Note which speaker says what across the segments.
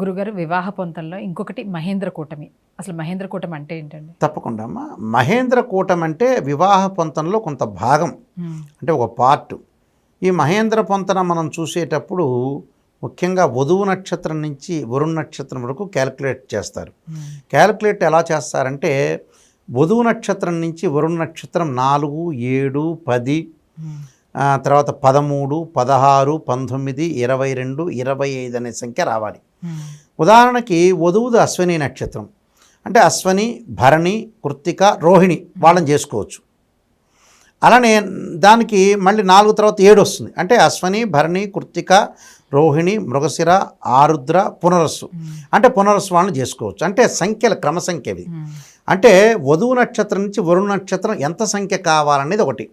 Speaker 1: గురుగారు వివాహ పొంతంలో ఇంకొకటి మహేంద్ర కూటమి. అసలు మహేంద్ర కూటమి అంటే ఏంటండి?
Speaker 2: తప్పకుండా అమ్మా. మహేంద్ర కూటం అంటే వివాహ పొంతనలో కొంత భాగం. అంటే ఒక పార్ట్. ఈ మహేంద్ర పొంతన మనం చూసేటప్పుడు ముఖ్యంగా వధువు నక్షత్రం నుంచి వరుణ్ నక్షత్రం వరకు క్యాలిక్యులేట్ చేస్తారు. క్యాలిక్యులేట్ ఎలా చేస్తారంటే వధువు నక్షత్రం నుంచి వరుణ్ నక్షత్రం నాలుగు ఏడు పది తర్వాత పదమూడు పదహారు పంతొమ్మిది ఇరవై రెండు ఇరవై ఐదు అనే సంఖ్య రావాలి. ఉదాహరణకి వధువుది అశ్వని నక్షత్రం. అంటే అశ్వని భరణి కృత్తిక రోహిణి వాళ్ళని చేసుకోవచ్చు. అలానే దానికి మళ్ళీ నాలుగు తర్వాత ఏడు వస్తుంది. అంటే అశ్వని భరణి కృత్తిక రోహిణి మృగశిర ఆరుద్ర పునరస్సు. అంటే పునరస్సు వాళ్ళని చేసుకోవచ్చు. అంటే సంఖ్యల క్రమ సంఖ్య ఇవి అంటే వధువు నక్షత్రం నుంచి వరుణ నక్షత్రం ఎంత సంఖ్య కావాలనేది ఒకటి.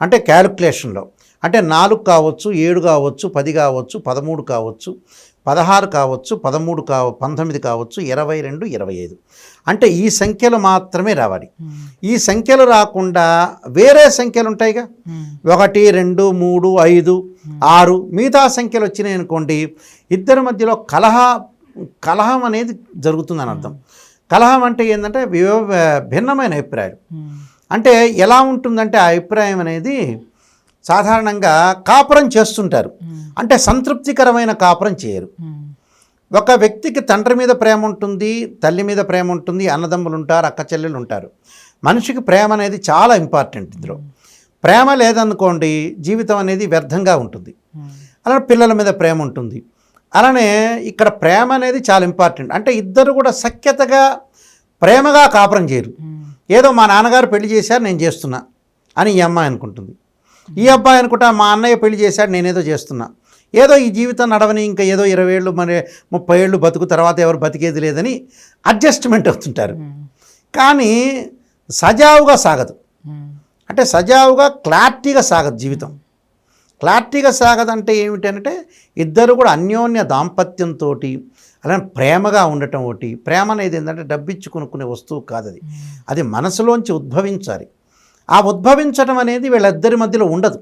Speaker 2: అంటే క్యాలిక్యులేషన్లో. అంటే నాలుగు కావచ్చు ఏడు కావచ్చు పది కావచ్చు పదమూడు కావచ్చు పదహారు కావచ్చు పదమూడు కావ పంతొమ్మిది కావచ్చు ఇరవై రెండు ఇరవై ఐదు. అంటే ఈ సంఖ్యలు మాత్రమే రావాలి.
Speaker 1: మ్మ్.
Speaker 2: ఈ సంఖ్యలు రాకుండా వేరే సంఖ్యలు ఉంటాయిగా?
Speaker 1: మ్మ్.
Speaker 2: ఒకటి రెండు మూడు ఐదు ఆరు మిగతా సంఖ్యలు వచ్చినాయి అనుకోండి ఇద్దరి మధ్యలో కలహ కలహం అనేది జరుగుతుందని అర్థం. కలహం అంటే ఏంటంటే భిన్నమైన అభిప్రాయాలు. అంటే ఎలా ఉంటుందంటే ఆ అభిప్రాయం అనేది సాధారణంగా కాపురం చేస్తుంటారు. అంటే సంతృప్తికరమైన కాపురం చేయరు. ఒక వ్యక్తికి తండ్రి మీద ప్రేమ ఉంటుంది తల్లి మీద ప్రేమ ఉంటుంది అన్నదమ్ములు ఉంటారు అక్క చెల్లెలు ఉంటారు. మనిషికి ప్రేమ అనేది చాలా ఇంపార్టెంట్ ఇందులో. ప్రేమ లేదనుకోండి జీవితం అనేది వ్యర్థంగా ఉంటుంది. అలానే పిల్లల మీద ప్రేమ ఉంటుంది. అలానే ఇక్కడ ప్రేమ అనేది చాలా ఇంపార్టెంట్. అంటే ఇద్దరు కూడా సఖ్యతగా ప్రేమగా కాపురం చేయరు. ఏదో మా నాన్నగారు పెళ్ళి చేశారు నేను చేస్తున్నా అని ఈ అమ్మాయి అనుకుంటుంది. ఈ అబ్బాయి అనుకుంటా మా అన్నయ్య పెళ్ళి చేశాడు నేనేదో చేస్తున్నా. ఏదో ఈ జీవితం నడవని ఇంకా ఏదో ఇరవై ఏళ్ళు మరి ముప్పై ఏళ్ళు బతుకు తర్వాత ఎవరు బతికేది లేదని అడ్జస్ట్మెంట్ అవుతుంటారు. కానీ సజావుగా సాగదు. అంటే సజావుగా క్లారిటీగా సాగదు జీవితం. క్లారిటీగా సాగదంటే ఏమిటంటే ఇద్దరు కూడా అన్యోన్య దాంపత్యంతో అలానే ప్రేమగా ఉండటం ఒకటి. ప్రేమ అనేది ఏంటంటే డబ్బిచ్చి కొనుక్కునే వస్తువు కాదు అది అది మనసులోంచి ఉద్భవించాలి. ఆ ఉద్భవించడం అనేది వీళ్ళిద్దరి మధ్యలో ఉండదు.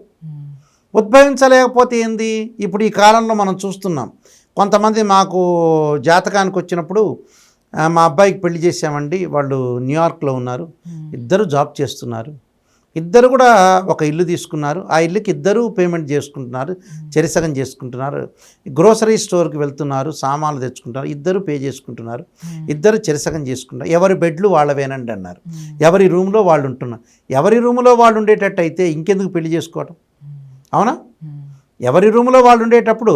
Speaker 2: ఉద్భవించలేకపోతే ఏంది? ఇప్పుడు ఈ కాలంలో మనం చూస్తున్నాం. కొంతమంది మాకు జాతకానికి వచ్చినప్పుడు "ఆ, మా అబ్బాయికి పెళ్ళి చేసామండి వాళ్ళు న్యూయార్క్లో ఉన్నారు. ఇద్దరు జాబ్ చేస్తున్నారు. ఇద్దరు కూడా ఒక ఇల్లు తీసుకున్నారు. ఆ ఇల్లుకి ఇద్దరు పేమెంట్ చేసుకుంటున్నారు చెరిసగం చేసుకుంటున్నారు. గ్రోసరీ స్టోర్కి వెళ్తున్నారు సామాన్లు తెచ్చుకుంటున్నారు ఇద్దరు పే చేసుకుంటున్నారు ఇద్దరు చెరిసగం చేసుకుంటారు ఎవరి బెడ్లు వాళ్ళవేనండి అన్నారు. ఎవరి రూమ్లో వాళ్ళు ఉంటున్నారు ఎవరి రూమ్లో వాళ్ళు ఉండేటట్టు అయితే ఇంకెందుకు పెళ్ళి చేసుకోవడం అవునా. ఎవరి రూమ్లో వాళ్ళు ఉండేటప్పుడు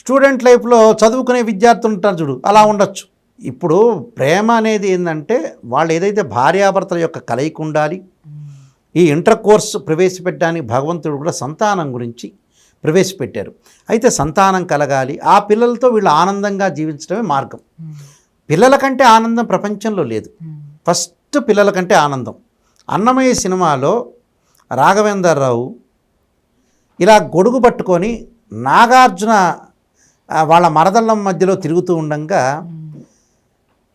Speaker 2: స్టూడెంట్ లైఫ్లో చదువుకునే విద్యార్థులు ఉంటారు చూడు అలా ఉండొచ్చు. ఇప్పుడు ప్రేమ అనేది ఏంటంటే వాళ్ళు ఏదైతే భార్యాభర్తల యొక్క కలయిక ఉండాలి ఈ ఇంటర్ కోర్స్ ప్రవేశపెట్టడానికి భగవంతుడు కూడా సంతానం గురించి ప్రవేశపెట్టారు. అయితే సంతానం కలగాలి ఆ పిల్లలతో వీళ్ళు ఆనందంగా జీవించడమే మార్గం. పిల్లల కంటే ఆనందం ప్రపంచంలో లేదు. ఫస్ట్ పిల్లల కంటే ఆనందం. అన్నమయ్య సినిమాలో రాఘవేందర్రావు ఇలా గొడుగు పట్టుకొని నాగార్జున వాళ్ళ మరదళ్ళం మధ్యలో తిరుగుతూ ఉండగా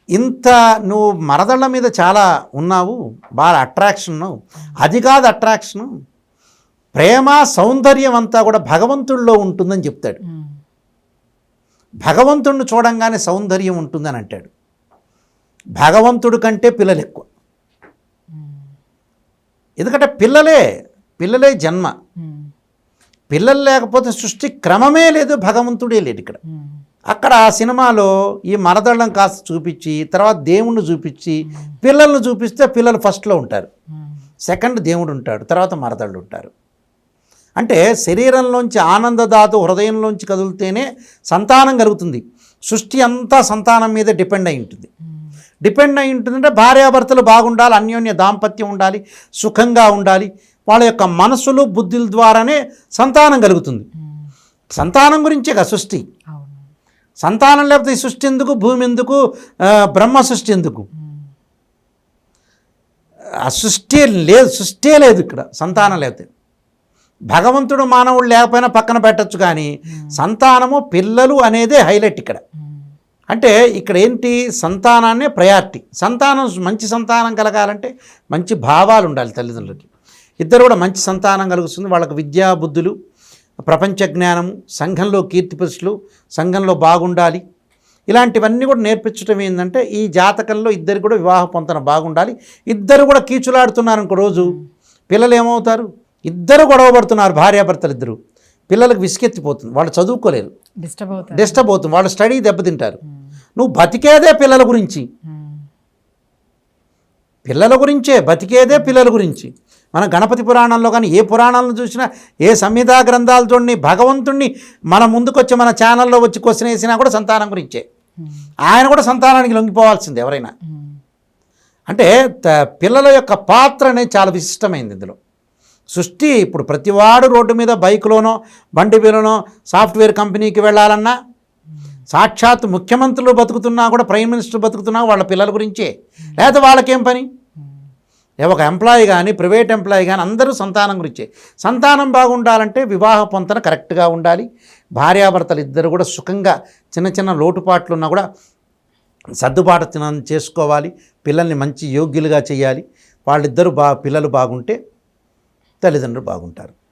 Speaker 2: ఇంత నువ్వు మరదళ్ళ మీద చాలా ఉన్నావు బాగా అట్రాక్షన్ అది కాదు అట్రాక్షను ప్రేమ సౌందర్యం అంతా కూడా భగవంతుడిలో ఉంటుందని చెప్తాడు. భగవంతుడిని చూడంగానే సౌందర్యం ఉంటుందని అంటాడు భగవంతుడి కంటే పిల్లలు ఎక్కువ. ఎందుకంటే పిల్లలే పిల్లలే జన్మ. పిల్లలు లేకపోతే సృష్టి క్రమమే లేదు భగవంతుడే లేడు ఇక్కడ. అక్కడ ఆ సినిమాలో ఈ మరదళ్ళం కాస్త చూపించి తర్వాత దేవుణ్ణి చూపించి పిల్లల్ని చూపిస్తే పిల్లలు ఫస్ట్లో ఉంటారు. సెకండ్ దేవుడు ఉంటాడు తర్వాత మరదళ్ళు ఉంటారు. అంటే శరీరంలోంచి ఆనందదాతు హృదయంలోంచి కదులుతేనే సంతానం కలుగుతుంది. సృష్టి అంతా సంతానం మీద డిపెండ్ అయి ఉంటుంది. డిపెండ్ అయి ఉంటుందంటే భార్యాభర్తలు బాగుండాలి అన్యోన్య దాంపత్యం ఉండాలి సుఖంగా ఉండాలి. వాళ్ళ యొక్క మనసులు బుద్ధుల ద్వారానే సంతానం కలుగుతుంది. సంతానం గురించే కదా సృష్టి. సంతానం లేకపోతే ఈ సృష్టి ఎందుకు? భూమి ఎందుకు? బ్రహ్మ సృష్టి ఎందుకు? ఆ సృష్టి లేదు సృష్టి లేదు ఇక్కడ సంతానం లేకపోతే. భగవంతుడు మానవుడు లేకపోయినా పక్కన పెట్టచ్చు కానీ సంతానము పిల్లలు అనేదే హైలైట్ ఇక్కడ. అంటే ఇక్కడ ఏంటి? సంతానాన్నే ప్రయారిటీ. సంతానం మంచి సంతానం కలగాలంటే మంచి భావాలు ఉండాలి తల్లిదండ్రులకి. ఇద్దరు కూడా మంచి సంతానం కలుగుతుంది. వాళ్ళకి విద్యా బుద్ధులు ప్రపంచ జ్ఞానము సంఘంలో కీర్తి సంఘంలో బాగుండాలి. ఇలాంటివన్నీ కూడా నేర్పించడం ఏంటంటే ఈ జాతకంలో ఇద్దరు కూడా వివాహ పొంతన బాగుండాలి. ఇద్దరు కూడా కీచులాడుతున్నారు ఇంకో రోజు పిల్లలు ఏమవుతారు? ఇద్దరు గొడవ పడుతున్నారు భార్యాభర్తలు ఇద్దరు. పిల్లలకు విసుకెత్తిపోతుంది. వాళ్ళు చదువుకోలేరు.
Speaker 1: డిస్టర్బ్ అవుతారు.
Speaker 2: డిస్టర్బ్ అవుతుంది. వాళ్ళు స్టడీ దెబ్బతింటారు. నువ్వు బతికేదే పిల్లల గురించి. పిల్లల గురించే బతికేదే పిల్లల గురించి. మన గణపతి పురాణంలో కానీ ఏ పురాణాలను చూసినా ఏ సంహితా గ్రంథాలు చూడండి భగవంతుణ్ణి మన ముందుకొచ్చి మన ఛానల్లో వచ్చి క్వశ్చన్ వేసినా కూడా సంతానం గురించే.
Speaker 1: మ్మ్.
Speaker 2: ఆయన కూడా సంతానానికి లొంగిపోవాల్సింది ఎవరైనా.
Speaker 1: మ్మ్.
Speaker 2: అంటే పిల్లల యొక్క పాత్ర అనేది చాలా విశిష్టమైంది ఇందులో. సృష్టి ఇప్పుడు ప్రతివాడు రోడ్డు మీద బైక్లోనో బండి మీదనో సాఫ్ట్వేర్ కంపెనీకి వెళ్ళాలన్నా సాక్షాత్ ముఖ్యమంత్రులు బతుకుతున్నా కూడా ప్రైమ్ మినిస్టర్ బతుకుతున్నా వాళ్ళ పిల్లల గురించే. లేకపోతే వాళ్ళకేం పని? ఒక ఎంప్లాయీ కానీ ప్రైవేట్ ఎంప్లాయీ కానీ అందరూ సంతానం గురించే. సంతానం బాగుండాలంటే వివాహ పొంతన కరెక్ట్గా ఉండాలి. భార్యాభర్తలు ఇద్దరు కూడా సుఖంగా చిన్న చిన్న లోటుపాట్లు ఉన్నా కూడా సర్దుబాటు తిన- చేసుకోవాలి. పిల్లల్ని మంచి యోగ్యులుగా చేయాలి. వాళ్ళిద్దరూ బా పిల్లలు బాగుంటే తల్లిదండ్రులు బాగుంటారు.